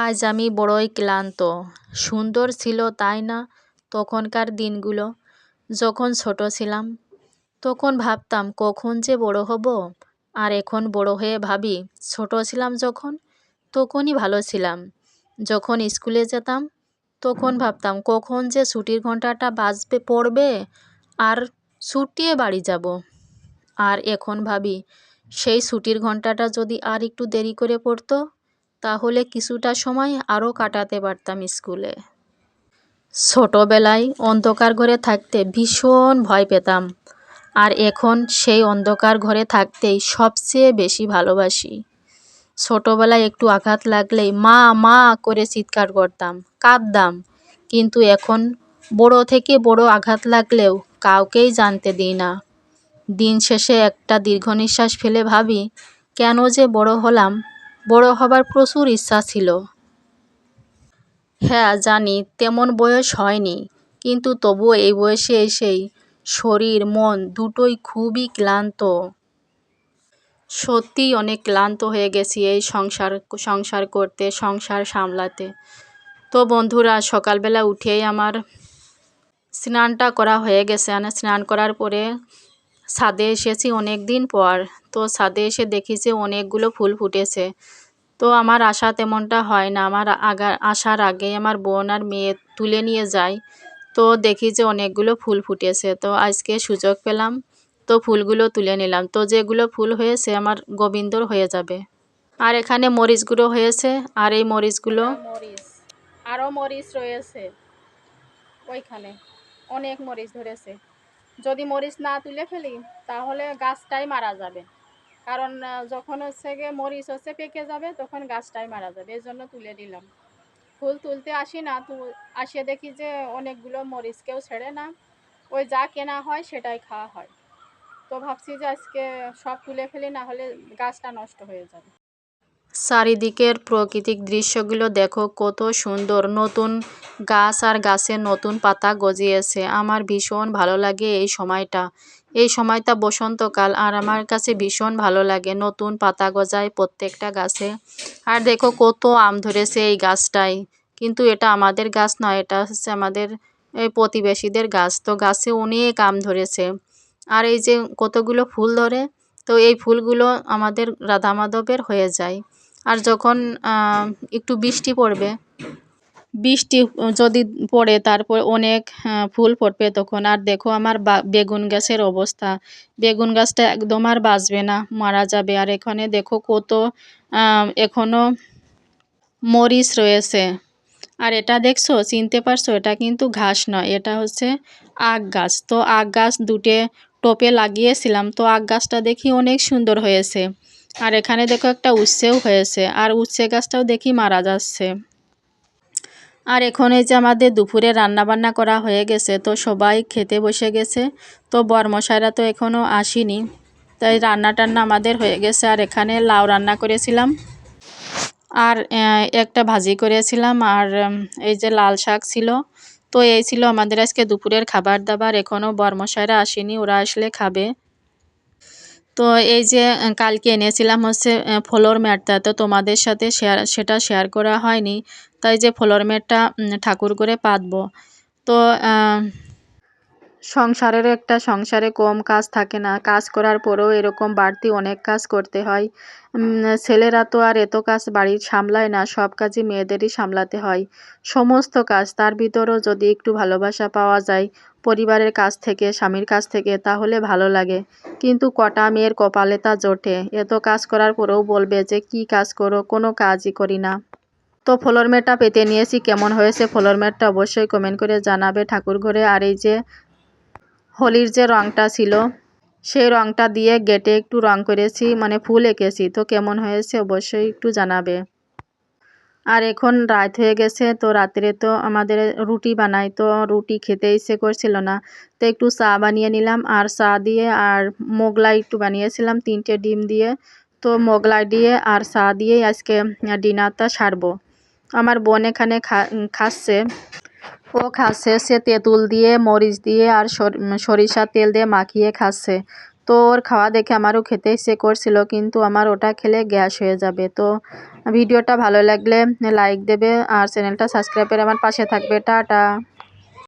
আজ আমি বড়ই ক্লান্ত। সুন্দর ছিল তাই না তখনকার দিনগুলো? যখন ছোট ছিলাম, তখন ভাবতাম, কখন যে বড় হব? আর এখন বড় হয়ে ভাবি, ছোট ছিলাম যখন, তখনই ভালো ছিলাম। যখন স্কুলে যেতাম, তখন ভাবতাম, কখন যে ছুটির ঘন্টাটা বাজবে, পড়বে, আর ছুটিয়ে বাড়ি যাব। আর এখন ভাবি, সেই ছুটির ঘন্টাটা যদি আর একটু দেরি করে পড়তো তাহলে কিছুটা সময় আরও কাটাতে পারতাম স্কুলে। ছোটোবেলায় অন্ধকার ঘরে থাকতে ভীষণ ভয় পেতাম। আর এখন সেই অন্ধকার ঘরে থাকতেই সবচেয়ে বেশি ভালোবাসি। ছোটোবেলায় একটু আঘাত লাগলেই মা মা করে চিৎকার করতাম, কাঁদতাম। কিন্তু এখন বড় থেকে বড় আঘাত লাগলেও কাউকেই জানতে দিই না। দিন শেষে একটা দীর্ঘ নিঃশ্বাস ফেলে ভাবি, কেন যে বড় হলাম বড় হবার প্রচুর ইচ্ছা ছিল। হ্যাঁ জানি, তেমন বয়স হয়নি, কিন্তু তবুও এই বয়সে এসেই শরীর, মন দুটোই খুবই ক্লান্ত। সত্যিই অনেক ক্লান্ত হয়ে গেছি এই সংসার সংসার করতে, সংসার সামলাতে। তো বন্ধুরা, সকালবেলা উঠেই আমার স্নানটা করা হয়ে গেছে। আর স্নান করার পরে ছাদে এসেছি অনেক দিন পর। তো ছাদে এসে দেখি যে অনেকগুলো ফুল ফুটেছে। তো আমার আশা তেমনটা হয় না। আমার আগা, আসার আগে আমার বোন আর মেয়ে তুলে নিয়ে যায়। তো দেখি যে অনেকগুলো ফুল ফুটেছে। তো আজকে সুযোগ পেলাম। তো ফুলগুলো তুলে নিলাম। তো যেগুলো ফুল হয়েছে আমার গোবিন্দর হয়ে যাবে। আর এখানে মরিচগুলো হয়েছে। আর এই মরিচগুলো মরিচ। আরও মরিচ রয়েছে। ওইখানে অনেক মরিচ ধরেছে। যদি মরিচ না তুলে ফেলি, তাহলে গাছটাই মারা যাবে। কারণ যখন হচ্ছে গিয়ে মরিচ হচ্ছে পেকে যাবে, তখন গাছটাই মারা যাবে। এই জন্য তুলে দিলাম। ফুল তুলতে আসি না, তু, আসিয়ে দেখি যে অনেকগুলো মরিচ কেউ ছেড়ে না। ওই যা কেনা হয়, সেটাই খাওয়া হয়। তো ভাবছি যে আজকে সব তুলে ফেলি, না হলে গাছটা নষ্ট হয়ে যাবে। চারিদিকের প্রাকৃতিক দৃশ্যগুলো দেখো, কত সুন্দর। নতুন গাছ আর গাছের নতুন পাতা গজিয়েছে। আমার ভীষণ ভালো লাগে এই সময়টা। এই সময়টা বসন্তকাল আর আমার কাছে ভীষণ ভালো লাগে। নতুন পাতা গজায় প্রত্যেকটা গাছে। আর দেখো, কত আম ধরেছে এই গাছটায়। কিন্তু এটা আমাদের গাছ নয়, এটা হচ্ছে আমাদের প্রতিবেশীদের গাছ। তো গাছে অনেক আম ধরেছে। আর এই যে কতগুলো ফুল ধরে, তো এই ফুলগুলো আমাদের রাধা মাধবের হয়ে যায়। আর যখন একটু বৃষ্টি পড়বে, বৃষ্টি যদি পড়ে, তারপর অনেক ফুল ফুটবে তখন। আর দেখো আমার বেগুন গাছের অবস্থা। বেগুন গাছটা একদম আর বাঁচবে না, মারা যাবে। আর এখানে দেখো কত এখনও মরিচ রয়েছে। আর এটা দেখছ? চিনতে পারছ? এটা কিন্তু ঘাস নয়, এটা হচ্ছে আখ গাছ। তো আখ গাছ দুটে টোপে লাগিয়েছিলাম, তো আখ গাছটা দেখি অনেক সুন্দর হয়েছে। আর এখানে দেখো একটা উচ্ছেও হয়েছে, আর উচ্ছে গাছটাও দেখি মারা যাচ্ছে। আর এখন এই যে আমাদের দুপুরে রান্না বান্না করা হয়ে গেছে, তো সবাই খেতে বসে গেছে, তো বরমশাইরা তো এখনও আসেনি। তাই রান্না টান্না আমাদের হয়ে গেছে, আর এখানে লাউ রান্না করেছিলাম। আর একটা ভাজি করেছিলাম, আর এই যে লাল শাক ছিল তো এই ছিল আমাদের আজকে দুপুরের খাবার দাবার। এখনও বরমশাইরা আসেনি, ওরা আসলে খাবে। তো এই যে কালকে এনেছিলাম হচ্ছে ফ্লোর ম্যাটটা, তো তোমাদের সাথে শেয়ার, সেটা শেয়ার করা হয়নি। তাই যে ফ্লোর ম্যাটটা ঠাকুর করে পাতবো। তো সংসারের একটা সংসারে কম কাজ থাকে না। কাজ করার পরেও এরকম বাড়তি অনেক কাজ করতে হয়। ছেলেরা তো আর এত কাজ বাড়ির সামলায় না, সব কাজই মেয়েদেরই সামলাতে হয়। সমস্ত কাজ, তার ভিতরেও যদি একটু ভালোবাসা পাওয়া যায় পরিবারের কাছ থেকে, স্বামীর কাছ থেকে, তাহলে ভালো লাগে। কিন্তু কটা মেয়ের কপালে তা জোটে। এত কাজ করার পরেও বলবে যে, কি কাজ করো? কোনো কাজই করি না। তো ফ্লোর ম্যাটটা পেতে নিয়েছি। কেমন হয়েছে ফ্লোর ম্যাটটা অবশ্যই কমেন্ট করে জানাবে ঠাকুর ঘরে আর এই যে হোলির যে রঙটা ছিল, সেই রঙটা দিয়ে গেটে একটু রং করেছি মানে ফুল এঁকেছি। তো কেমন হয়েছে অবশ্যই একটু জানাবে। আর এখন রাত হয়ে গেছে, তো রাত্রে তো আমাদের রুটি বানাই, তো রুটি খেতে ইচ্ছে করছিল না। তো একটু চা বানিয়ে নিলাম, আর চা দিয়ে আর মোগলাই একটু বানিয়েছিলাম, তিনটে ডিম দিয়ে। তো মোগলাই দিয়ে আর চা দিয়েই আজকে ডিনারটা সারবো। আমার বোন এখানে খা, খাচ্ছে। ও খাচ্ছে সে তেঁতুল দিয়ে, মরিচ দিয়ে আর সরিষার তেল দিয়ে মাখিয়ে খাচ্ছে। তো ওর খাওয়া দেখে আমারও খেতে ইচ্ছে করছিল, কিন্তু আমার ওটা খেলে গ্যাস হয়ে যাবে। তো ভিডিওটা ভালো লাগলে লাইক দেবে আর চ্যানেলটা সাবস্ক্রাইব করে আমার পাশে থাকবে। টাটা।